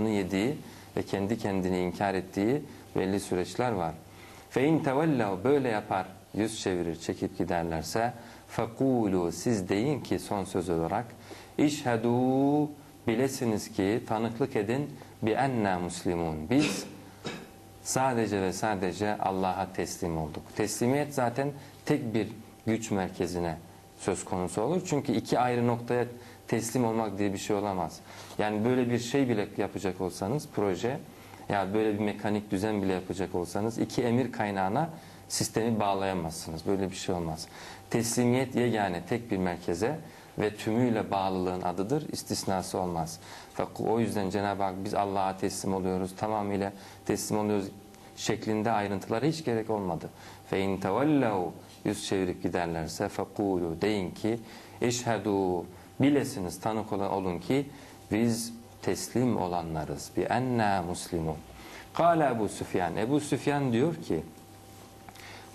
yediği ve kendi kendini inkar ettiği belli süreçler var. Fe tevellav böyle yapar, yüz çevirir, çekip giderlerse fekulu siz deyin ki son söz olarak işhedû bilesiniz ki tanıklık edin enna muslimun. Biz sadece ve sadece Allah'a teslim olduk. Teslimiyet zaten tek bir güç merkezine söz konusu olur. Çünkü iki ayrı noktaya teslim olmak diye bir şey olamaz. Yani böyle bir şey bile yapacak olsanız proje ya böyle bir mekanik düzen bile yapacak olsanız iki emir kaynağına sistemi bağlayamazsınız. Böyle bir şey olmaz. Teslimiyet yegane tek bir merkeze ve tümüyle bağlılığın adıdır. istisnası olmaz. Fakat o yüzden Cenab-ı Hak biz Allah'a teslim oluyoruz. Tamamıyla teslim oluyoruz şeklinde ayrıntılara hiç gerek olmadı. Fe in yüz çevirip giderlerse fekulu deyin ki eşhedû bilesiniz tanık olun ki biz teslim olanlarız. Bi enna muslimun. Kale Ebu Süfyan. Ebu Süfyan diyor ki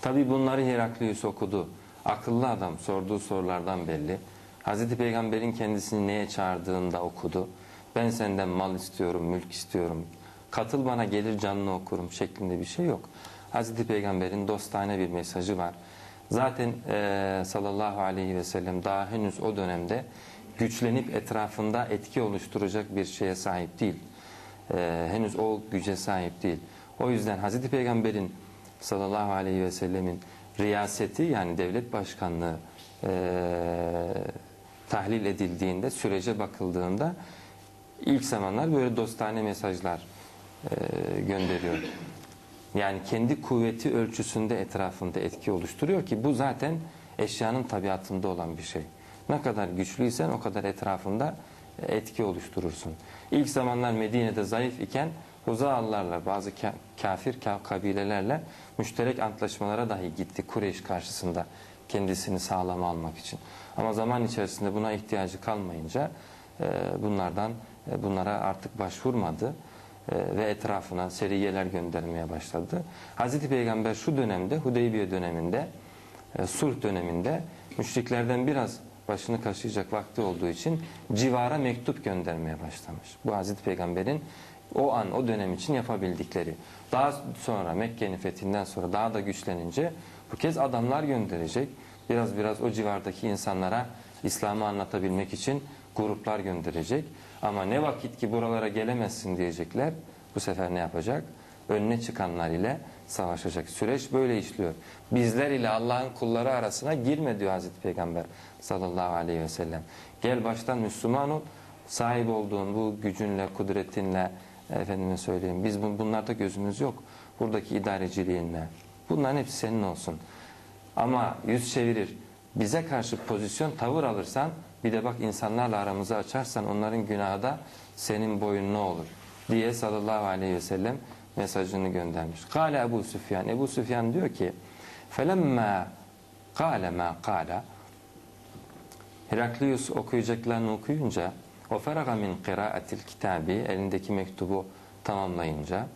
tabi bunları Heraklius okudu. Akıllı adam sorduğu sorulardan belli. Hazreti Peygamber'in kendisini neye çağırdığında okudu. Ben senden mal istiyorum, mülk istiyorum. Katıl bana gelir canını okurum şeklinde bir şey yok. Hazreti Peygamber'in dostane bir mesajı var. Zaten e, sallallahu aleyhi ve sellem daha henüz o dönemde güçlenip etrafında etki oluşturacak bir şeye sahip değil. E, henüz o güce sahip değil. O yüzden Hazreti Peygamber'in sallallahu aleyhi ve sellemin riyaseti yani devlet başkanlığı e, tahlil edildiğinde, sürece bakıldığında ilk zamanlar böyle dostane mesajlar e, gönderiyor. Yani kendi kuvveti ölçüsünde etrafında etki oluşturuyor ki bu zaten eşyanın tabiatında olan bir şey. Ne kadar güçlüysen o kadar etrafında etki oluşturursun. İlk zamanlar Medine'de zayıf iken Huzaallarla bazı kafir kabilelerle müşterek antlaşmalara dahi gitti Kureyş karşısında kendisini sağlam almak için. Ama zaman içerisinde buna ihtiyacı kalmayınca bunlardan bunlara artık başvurmadı ve etrafına seriyeler göndermeye başladı. Hazreti Peygamber şu dönemde Hudeybiye döneminde sulh döneminde müşriklerden biraz başını kaşıyacak vakti olduğu için civara mektup göndermeye başlamış. Bu Hazreti Peygamber'in o an o dönem için yapabildikleri. Daha sonra Mekke'nin fethinden sonra daha da güçlenince bu kez adamlar gönderecek. Biraz biraz o civardaki insanlara İslam'ı anlatabilmek için gruplar gönderecek. Ama ne vakit ki buralara gelemezsin diyecekler. Bu sefer ne yapacak? Önüne çıkanlar ile savaşacak. Süreç böyle işliyor. Bizler ile Allah'ın kulları arasına girme diyor Hazreti Peygamber sallallahu aleyhi ve sellem. Gel baştan Müslüman ol. Sahip olduğun bu gücünle, kudretinle efendime söyleyeyim. Biz bunlarda gözümüz yok. Buradaki idareciliğinle. Bunların hepsi senin olsun. Ama yüz çevirir. Bize karşı pozisyon, tavır alırsan bir de bak insanlarla aramızı açarsan onların günahı da senin boyununa olur diye sallallahu aleyhi ve sellem mesajını göndermiş. Kale Ebu Süfyan. Ebu Süfyan diyor ki فَلَمَّا قَالَ مَا قَالَ Heraklius okuyacaklarını okuyunca o feraga min kıraatil kitabi elindeki mektubu tamamlayınca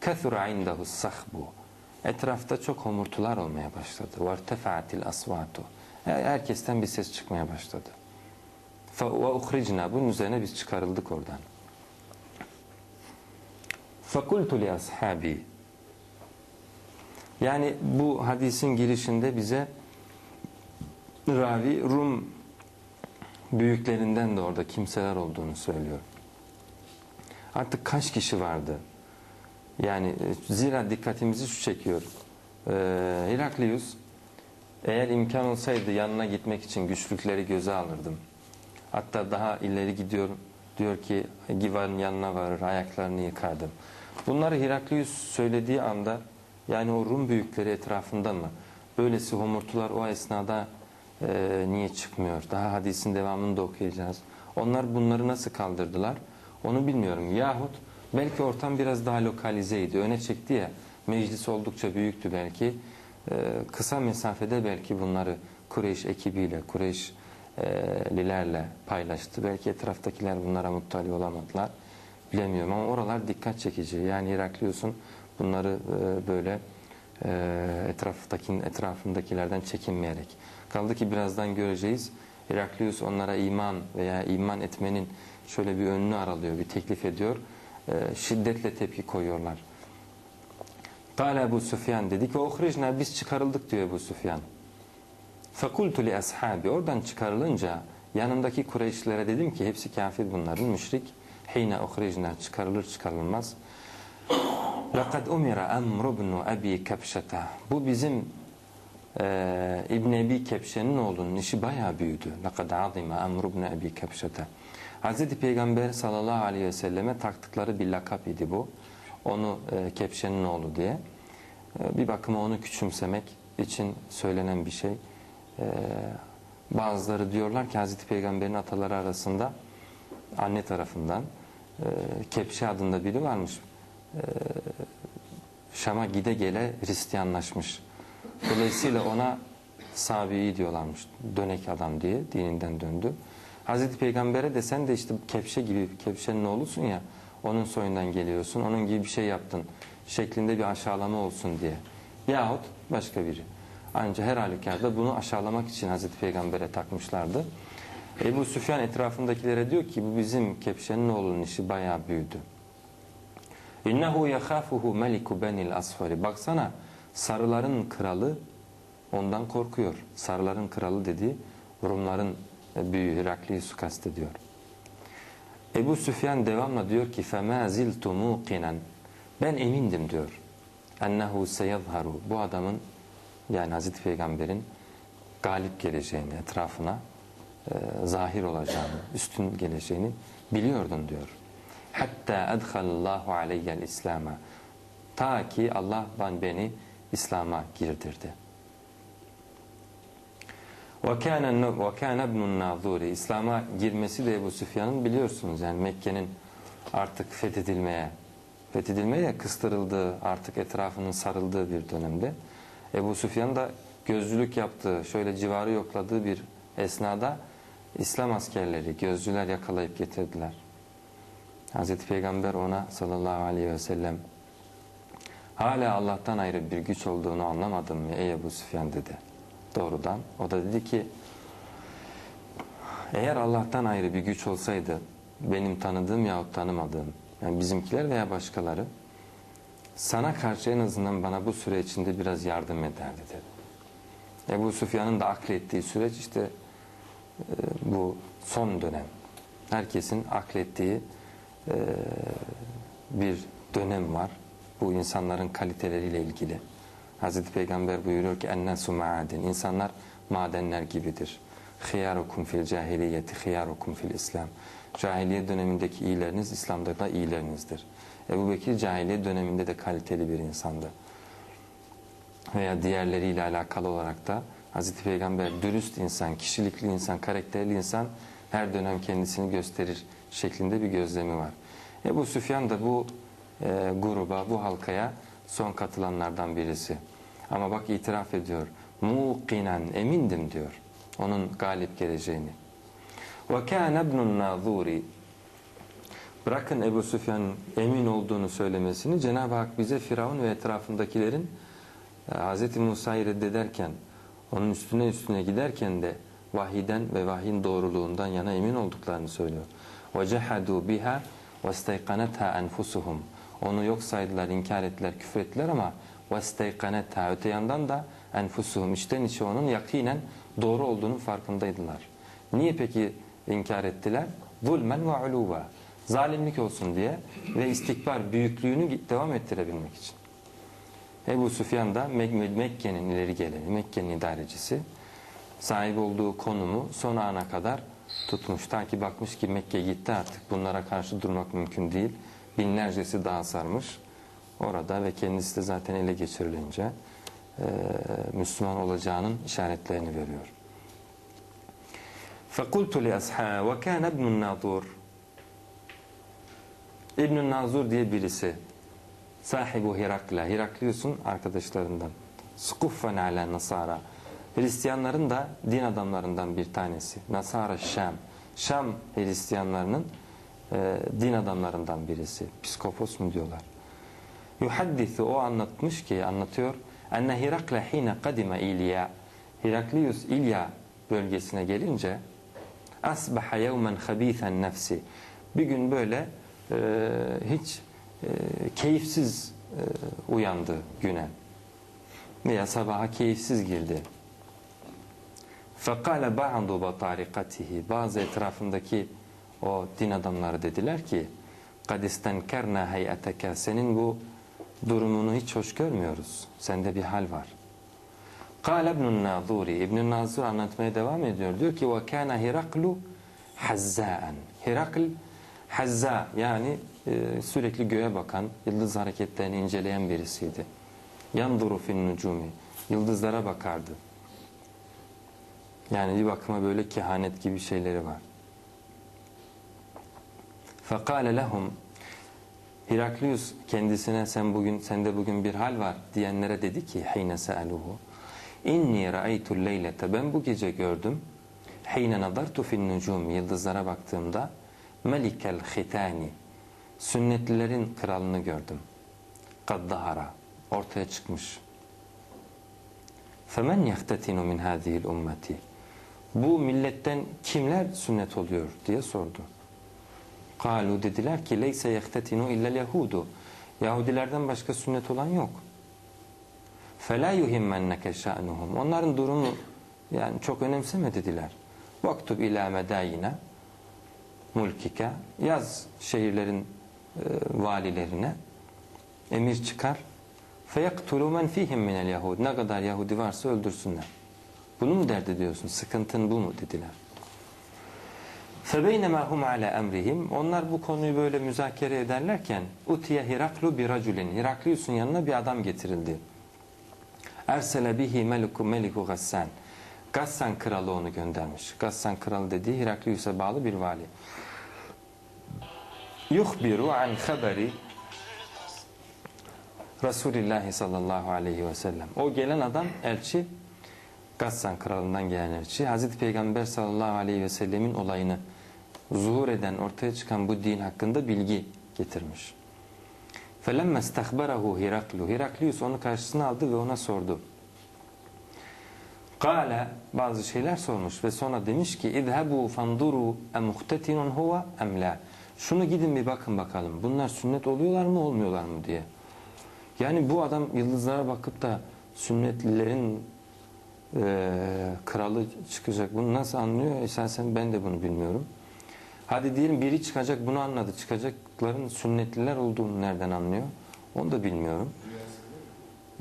kethura indahu sahbu etrafta çok homurtular olmaya başladı. Vertefaatil asvatu herkesten bir ses çıkmaya başladı. Ve uhricna bunun üzerine biz çıkarıldık oradan. Li ashabi yani bu hadisin girişinde bize ravi Rum büyüklerinden de orada kimseler olduğunu söylüyor. Artık kaç kişi vardı? Yani e, zira dikkatimizi şu çekiyor. Ee, Heraklius eğer imkan olsaydı yanına gitmek için güçlükleri göze alırdım. Hatta daha ileri gidiyor. Diyor ki Givar'ın yanına varır ayaklarını yıkardım. Bunları Heraklius söylediği anda yani o Rum büyükleri etrafında mı? Böylesi homurtular o esnada e, niye çıkmıyor? Daha hadisin devamını da okuyacağız. Onlar bunları nasıl kaldırdılar? Onu bilmiyorum. Yahut belki ortam biraz daha lokalizeydi. Öne çekti ya meclis oldukça büyüktü belki. E, kısa mesafede belki bunları Kureyş ekibiyle, Kureyşlilerle paylaştı. Belki etraftakiler bunlara muttali olamadılar. Bilemiyorum ama oralar dikkat çekici. Yani Heraklius'un bunları e, böyle etraftaki, etrafındakilerden çekinmeyerek Kaldı ki birazdan göreceğiz. Heraklius onlara iman veya iman etmenin şöyle bir önünü aralıyor, bir teklif ediyor. e, şiddetle tepki koyuyorlar. Kale Ebu Süfyan dedi ki ohricna biz çıkarıldık diyor Ebu Süfyan. Fakultu li ashabi oradan çıkarılınca yanındaki Kureyşlilere dedim ki hepsi kafir bunların müşrik. Hine ohricna çıkarılır çıkarılmaz. Lekad umira Amr ibn Abi Kepşete. Bu bizim e, İbn Ebi Kepşe'nin oğlunun işi bayağı büyüdü. Lekad azime Amr ibn Abi Kepşete. Hazreti Peygamber sallallahu aleyhi ve selleme taktıkları bir lakap idi bu. Onu e, Kepşe'nin oğlu diye. E, bir bakıma onu küçümsemek için söylenen bir şey. E, bazıları diyorlar ki Hazreti Peygamber'in ataları arasında anne tarafından e, Kepşe adında biri varmış. E, Şam'a gide gele Hristiyanlaşmış. Dolayısıyla ona Sabi'i diyorlarmış. Dönek adam diye dininden döndü. Hazreti Peygamber'e de sen de işte kepşe gibi kepşenin oğlusun ya onun soyundan geliyorsun onun gibi bir şey yaptın şeklinde bir aşağılama olsun diye. Yahut başka biri. Ancak her halükarda bunu aşağılamak için Hazreti Peygamber'e takmışlardı. Ebu Süfyan etrafındakilere diyor ki bu bizim kepşenin oğlunun işi bayağı büyüdü. İnnehu yekhafuhu meliku benil asfari. Baksana sarıların kralı ondan korkuyor. Sarıların kralı dediği Rumların büyüğü Heraklius'u kastediyor. Ebu Süfyan devamla diyor ki فَمَا زِلْتُ مُوقِنًا Ben emindim diyor. اَنَّهُ سَيَظْهَرُ Bu adamın yani Hazreti Peygamber'in galip geleceğini, etrafına e, zahir olacağını, üstün geleceğini biliyordun diyor. Hatta edhalallahu aleyyel İslam'a. Ta ki Allah beni İslam'a girdirdi. وَكَانَ ابْنُ النَّاظُورِ İslam'a girmesi de Ebu Süfyan'ın biliyorsunuz yani Mekke'nin artık fethedilmeye fethedilmeye kıstırıldığı artık etrafının sarıldığı bir dönemde Ebu Süfyan da gözcülük yaptığı şöyle civarı yokladığı bir esnada İslam askerleri gözcüler yakalayıp getirdiler. Hazreti Peygamber ona sallallahu aleyhi ve sellem hala Allah'tan ayrı bir güç olduğunu anlamadın mı ey Ebu Süfyan dedi doğrudan. O da dedi ki eğer Allah'tan ayrı bir güç olsaydı benim tanıdığım yahut tanımadığım yani bizimkiler veya başkaları sana karşı en azından bana bu süre içinde biraz yardım ederdi dedi. Ebu Süfyan'ın da aklettiği süreç işte bu son dönem. Herkesin aklettiği e, bir dönem var. Bu insanların kaliteleriyle ilgili. Hazreti Peygamber buyuruyor ki ennesu ma'adin. İnsanlar madenler gibidir. Khiyarukum fil cahiliyeti khiyarukum fil İslam. Cahiliye dönemindeki iyileriniz İslam'da da iyilerinizdir. Ebu Bekir cahiliye döneminde de kaliteli bir insandı. Veya diğerleriyle alakalı olarak da Hazreti Peygamber dürüst insan, kişilikli insan, karakterli insan her dönem kendisini gösterir şeklinde bir gözlemi var. Ebu Süfyan da bu e, gruba, bu halkaya son katılanlardan birisi. Ama bak itiraf ediyor. Muqinen emindim diyor. Onun galip geleceğini. Ve kana ibnun Bırakın Ebu Süfyan'ın emin olduğunu söylemesini Cenab-ı Hak bize Firavun ve etrafındakilerin e, Hz. Musa'yı reddederken onun üstüne üstüne giderken de vahiden ve vahyin doğruluğundan yana emin olduklarını söylüyor. وَجَحَدُوا بِهَا وَاسْتَيْقَنَتْهَا أَنْفُسُهُمْ Onu yok saydılar, inkar ettiler, küfrettiler ama وَاسْتَيْقَنَتْهَا Öte yandan da enfusuhum içten içe onun yakinen doğru olduğunun farkındaydılar. Niye peki inkar ettiler? Zulmen ve uluva. Zalimlik olsun diye ve istikbar büyüklüğünü devam ettirebilmek için. Ebu Süfyan da Mekke'nin ileri geleni, Mekke'nin idarecisi sahip olduğu konumu son ana kadar tutmuş. Ta ki bakmış ki Mekke gitti artık bunlara karşı durmak mümkün değil. Binlercesi daha sarmış orada ve kendisi de zaten ele geçirilince e, Müslüman olacağının işaretlerini veriyor. فَقُلْتُ لِأَصْحَابِ وَكَانَ ابْنُ النَّاظُورِ ibn Nazur diye birisi sahibu Hirakla Hiraklius'un arkadaşlarından. Skuffen ala nasara. Hristiyanların da din adamlarından bir tanesi. Nasara Şam. Şam Hristiyanlarının e, din adamlarından birisi. Psikopos mu diyorlar? Yuhaddithu o anlatmış ki anlatıyor. Enne Hirakla hine kadime İlya. Heraklius İlya bölgesine gelince asbaha yevmen habithen nefsi. Bir gün böyle e, hiç e, keyifsiz e, uyandı güne veya sabaha keyifsiz girdi. فَقَالَ بَعْضُ بَطَارِقَتِهِ Bazı etrafındaki o din adamları dediler ki قَدْ اِسْتَنْكَرْنَا هَيْئَتَكَ Senin bu durumunu hiç hoş görmüyoruz. Sende bir hal var. قال ابن الناظوري İbn Nazur anlatmaya devam ediyor. Diyor ki وَكَانَ هِرَقْلُ حَزَّاءً Hirakl Hazza yani e, sürekli göğe bakan, yıldız hareketlerini inceleyen birisiydi. Yanduru fin nucumi. Yıldızlara bakardı. Yani bir bakıma böyle kehanet gibi şeyleri var. Fekale lehum Heraklius kendisine sen bugün sende bugün bir hal var diyenlere dedi ki hine sealuhu inni ra'aytul leylete ben bu gece gördüm hine nadartu fin nucum yıldızlara baktığımda melikel hitani sünnetlilerin kralını gördüm kad dahara ortaya çıkmış femen yahtetinu min hadihi'l ummeti bu milletten kimler sünnet oluyor diye sordu. Kalu dediler ki leyse yehtetinu illel yahudu. Yahudilerden başka sünnet olan yok. Fela yuhimmenneke şa'nuhum. Onların durumu yani çok önemseme dediler. Vaktub ila medayine mulkike yaz şehirlerin e, valilerine emir çıkar. Feyaktulu men fihim minel yahud. Ne kadar Yahudi varsa öldürsünler. Bunu mu dert ediyorsun? Sıkıntın bu mu dediler. فَبَيْنَمَا هُمْ عَلَى اَمْرِهِمْ Onlar bu konuyu böyle müzakere ederlerken utiye Hiraklu bir raculin. Hiraklius'un yanına bir adam getirildi. Ersele bihi meliku meliku Gassan. Gassan kralı onu göndermiş. Gassan kralı dediği Hiraklius'a bağlı bir vali. Yuhbiru an haberi Resulullah sallallahu aleyhi ve sellem. O gelen adam elçi Gassan kralından gelen elçi Hazreti Peygamber sallallahu aleyhi ve sellemin olayını zuhur eden ortaya çıkan bu din hakkında bilgi getirmiş. فَلَمَّا اسْتَخْبَرَهُ Hiraklu Hiraklius onu karşısına aldı ve ona sordu. Kale bazı şeyler sormuş ve sonra demiş ki İzhebu fanduru e muhtetinun huve. Şunu gidin bir bakın bakalım bunlar sünnet oluyorlar mı olmuyorlar mı diye. Yani bu adam yıldızlara bakıp da sünnetlilerin e, kralı çıkacak bunu nasıl anlıyor? Esasen ben de bunu bilmiyorum. Hadi diyelim biri çıkacak bunu anladı. Çıkacakların sünnetliler olduğunu nereden anlıyor? Onu da bilmiyorum.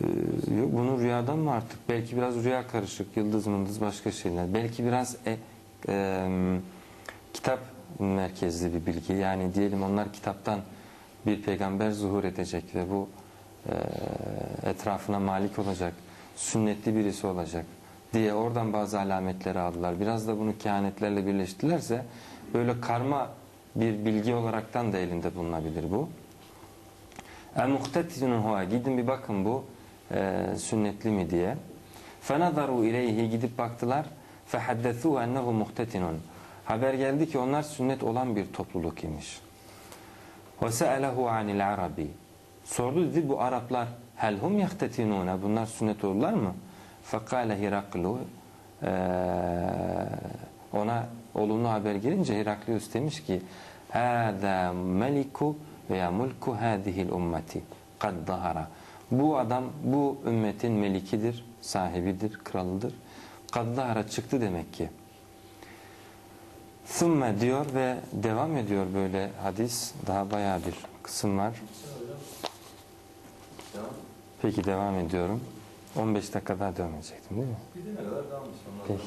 Ee, yok bunu rüyadan mı artık? Belki biraz rüya karışık. Yıldız mıldız başka şeyler. Belki biraz e, e, kitap merkezli bir bilgi. Yani diyelim onlar kitaptan bir peygamber zuhur edecek ve bu e, etrafına malik olacak. Sünnetli birisi olacak diye oradan bazı alametleri aldılar. Biraz da bunu kehanetlerle birleştilerse böyle karma bir bilgi olaraktan da elinde bulunabilir bu. El-Muhtetinun huwa gidin bir bakın bu e, sünnetli mi diye. Fenadaru ileyhi gidip baktılar. Fehaddethu ennehu muhtetinun. Haber geldi ki onlar sünnet olan bir topluluk imiş. Se'elehu anil arabi. Sordu dedi bu Araplar hel hum yahtetinuna bunlar sünnet olurlar mı? Fekale Hiraklu e, ona olumlu haber gelince Heraklius demiş ki hâzâ meliku veya mulku hâzihil ummeti kad dahara bu adam bu ümmetin melikidir, sahibidir, kralıdır. Kad dahara çıktı demek ki. Sümme diyor ve devam ediyor böyle hadis. Daha bayağı bir kısım var. Peki devam ediyorum. 15 dakika daha devam edecektim değil mi? Peki.